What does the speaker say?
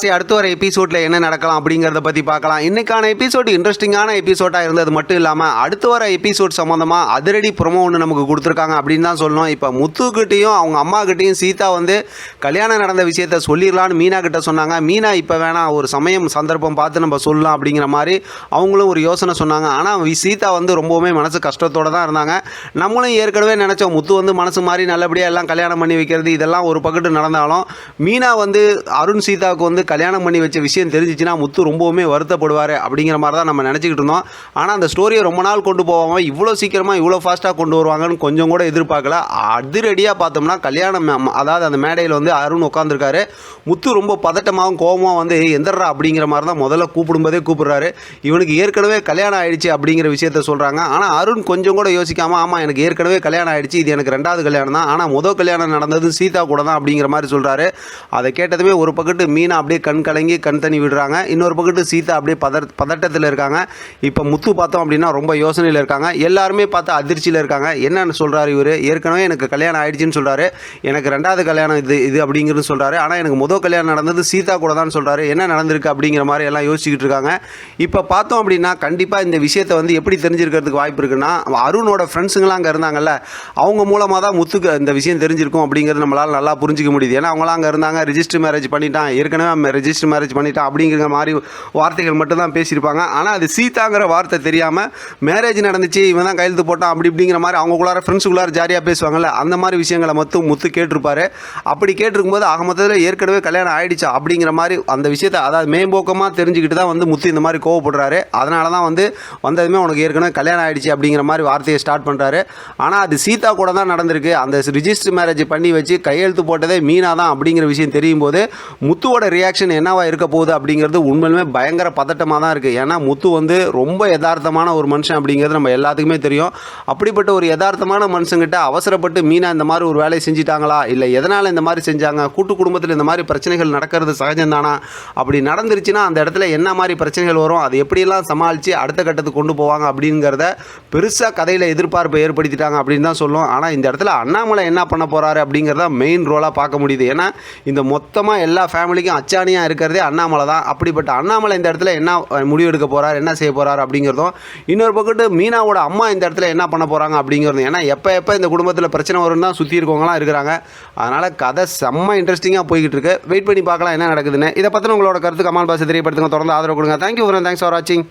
சரி அடுத்து வர எபிசோடில் என்ன நடக்கலாம் அப்படிங்கிறத பற்றி பார்க்கலாம். இன்னைக்கான எபிசோட் இன்ட்ரெஸ்டிங்கான எபிசோடாக இருந்தது மட்டும் இல்லாமல் அடுத்து வர எபிசோட் சம்மந்தமாக அதிரடி ப்ரொமோ ஒன்று நமக்கு கொடுத்துருக்காங்க அப்படின்னு தான் சொல்லணும். இப்போ முத்துக்கிட்டேயும் அவங்க அம்மாக்கிட்டேயும் சீதா வந்து கல்யாணம் நடந்த விஷயத்த சொல்லிடலான்னு மீனா கிட்ட சொன்னாங்க. மீனா இப்போ வேணாம் ஒரு சமயம் சந்தர்ப்பம் பார்த்து நம்ம சொல்லலாம் அப்படிங்கிற மாதிரி அவங்களும் ஒரு யோசனை சொன்னாங்க. ஆனால் சீதா வந்து ரொம்பவுமே மனசு கஷ்டத்தோடு தான் இருந்தாங்க. நம்மளும் ஏற்கனவே நினச்சோம் முத்து வந்து மனசு மாதிரி நல்லபடியாக எல்லாம் கல்யாணம் பண்ணி வைக்கிறது இதெல்லாம் ஒரு பக்கத்து நடந்தாலும் மீனா வந்து அருண் சீதாவுக்கு வந்து கல்யாணம் பண்ணி வச்ச விஷயம் தெரிஞ்சிச்சுன்னா முத்து ரொம்பவுமே வருத்தப்படுவார் அப்படிங்கிற மாதிரி தான் நம்ம நினச்சிக்கிட்டு இருந்தோம். ஆனால் அந்த ஸ்டோரியை ரொம்ப நாள் கொண்டு போகாமல் இவ்வளோ சீக்கிரமாக இவ்வளோ ஃபாஸ்ட்டாக கொண்டு வருவாங்கன்னு கொஞ்சம் கூட எதிர்பார்க்கல. அதிரடியாக பார்த்தோம்னா கல்யாணம் அதாவது அந்த மேடையில் வந்து அருண் உட்காந்துருக்காரு முத்து ரொம்ப பதட்டமாகவும் கோபமாக வந்து எந்திரா அப்படிங்கிற மாதிரி தான் முதல்ல கூப்பிடும்போதே கூப்பிடுறாரு. இவனுக்கு ஏற்கனவே கல்யாணம் ஆயிடுச்சு அப்படிங்கிற விஷயத்த சொல்கிறாங்க ஆனால் அருண் கொஞ்சம் கூட யோசிக்காமல் ஆமாம் எனக்கு ஏற்கனவே கல்யாணம் ஆயிடுச்சு இது எனக்கு ரெண்டாவது கல்யாணம் தான் ஆனால் முதல் கல்யாணம் நடந்தது சீதா கூட தான் அப்படிங்கிற மாதிரி சொல்கிறாரு அதை கேட்டதுமே ஒரு பக்கத்து மீனா அப்படியே கண் கலங்கி கண் தண்ணி விடுறாங்க. இன்னொரு பக்கத்து சீதா அப்படியே பதர் பதட்டத்தில் இருக்காங்க. இப்போ முத்து பார்த்தோம் அப்படின்னா ரொம்ப யோசனையில் இருக்காங்க. எல்லாருமே பார்த்தா அதிர்ச்சியில் இருக்காங்க. என்னென்னு சொல்கிறாரு இவர்? ஏற்கனவே எனக்கு கல்யாணம் ஆயிடுச்சுன்னு சொல்கிறாரு எனக்கு ரெண்டாவது கல்யாணம் இது இது அப்படிங்கிறது சொல்கிறாரு ஆனால் எனக்கு முதல் கல்யாணம் நடந்தது சீதா கூட தான் சொல்கிறாரு என்ன நடந்திருக்கு அப்படிங்கிற மாதிரி எல்லாம் யோசிச்சுக்கிட்டு இருக்காங்க. இப்போ பார்த்தோம் அப்படின்னா கண்டிப்பாக இந்த விஷயத்தை வந்து எப்படி தெரிஞ்சிருக்கிறதுக்கு வாய்ப்பு இருக்குன்னா அருணோட ஃப்ரெண்ட்ஸுங்களாம் அங்கே இருந்தாங்கல்ல அவங்க மூலமாக தான் முத்துக்கு இந்த விஷயம் தெரிஞ்சிருக்கும் அப்படிங்கிறது நம்மளால் நல்லா புரிஞ்சிக்க முடியுது. ஏன்னா அவங்களாம் அங்கே இருந்தாங்க ரிஜிஸ்டர் மேரேஜ் பண்ணிட்டான். ஏற்கனவே ரெஜிஸ்டர் மேரேஜ் பண்ணிட்டான் அப்படிங்கிற மாதிரி வார்த்தைகள் மட்டும்தான் பேசியிருப்பாங்க. ஆனால் அது சீதாங்கிற வார்த்தை தெரியாமல் மேரேஜ் நடந்துச்சு இவன் தான் கையெழுத்து போட்டான் அப்படி இப்படிங்கிற மாதிரி அவங்களுக்குள்ளார ஃப்ரெண்ட்ஸுக்குள்ளார ஜாலியாக பேசுவாங்கல்ல அந்த மாதிரி விஷயங்களை மட்டும் முத்து கேட்டிருப்பாரு. அப்படி கேட்டிருக்கும்போது ஆக மொத்தத்தில் ஏற்கனவே கல்யாணம் ஆயிடுச்சா அப்படிங்கிற மாதிரி அந்த விஷயத்தை அதாவது மேம்போக்கமாக தெரிஞ்சுக்கிட்டு தான் வந்து முத்து இந்த மாதிரி கோவப்படுறாரு. அதனால தான் வந்து வந்ததுமே உனக்கு ஏற்கனவே கல்யாணம் ஆகிடுச்சு அப்படிங்கிற மாதிரி வார்த்தையை ஸ்டார்ட் பண்ணுறாரு ஆனால் அது சீதா கூட தான் நடந்திருக்கு. அந்த ரிஜிஸ்டர் மேரேஜ் பண்ணி வச்சு கையெழுத்து போட்டதே மீனா தான் அப்படிங்கிற விஷயம் தெரியும் போது முத்துவோட ரியாக்ஷன் என்னவா இருக்க போகுது அப்படிங்கிறது உண்மையிலுமே பயங்கர பதட்டமாக தான் இருக்குது ஏன்னா முத்து வந்து ரொம்ப யதார்த்தமான ஒரு மனுஷன் அப்படிங்கிறது நம்ம எல்லாத்துக்குமே தெரியும். அப்படிப்பட்ட ஒரு யதார்த்தமான மனுஷங்கிட்ட அவசரப்பட்டு மீனா இந்த மாதிரி ஒரு வேலையை செஞ்சிட்டாங்களா? இல்லை எதனால் இந்த மாதிரி செஞ்சாங்க? கூட்டு குடும்பத்தில் இந்த மாதிரி பிரச்சனைகள் நடக்கிறது சகஜம்தானா? அப்படி நடந்துருச்சுன்னா அந்த இடத்துல என்ன மாதிரி பிரச்சனைகள் வரும்? அது எப்படியெல்லாம் சமாளித்து அடுத்த கட்டத்துக்கு கொண்டு போவாங்க அப்படிங்கிறத பெருசாக கதையில் எதிர்பார்ப்பை ஏற்படுத்திட்டாங்க அப்படின்னு தான் சொல்லும். ஆனால் இந்த இடத்துல அண்ணாமலை என்ன பண்ண போகிறாரு அப்படிங்கிறத மெயின் ரோலாக பார்க்க முடியுது. ஏன்னா இந்த மொத்தமாக எல்லா ஃபேமிலிக்கும் அச்சாணியாக இருக்கிறதே அண்ணாமலை தான். அப்படிப்பட்ட அண்ணாமலை இந்த இடத்துல என்ன முடிவெடுக்க முடிவு எடுக்க போகிறார் என்ன செய்ய போகிறார் அப்படிங்கிறதும் இன்னொரு பக்கத்து மீனாவோட அம்மா இந்த இடத்துல என்ன பண்ண போகிறாங்க அப்படிங்கிறதும் ஏன்னா எப்போ எப்போ இந்த குடும்பத்தில் பிரச்சனை வரும்னு தான் சுற்றி இருக்கவங்களாம் இருக்கிறாங்க. அதனால் கதை செம்ம இன்ட்ரெஸ்டிங்காக போய்கிட்டு இருக்கு. வெயிட் பண்ணி பார்க்கலாம் என்ன நடக்குதுன்னு. இதை பற்றின உங்களோட கருத்து கமால் பாஸ் தெரியப்படுத்துங்க. தொடர்ந்து ஆதரவு கொடுங்க. தேங்க்யூ தேங்க்ஸ் ஃபார் வாட்சிங்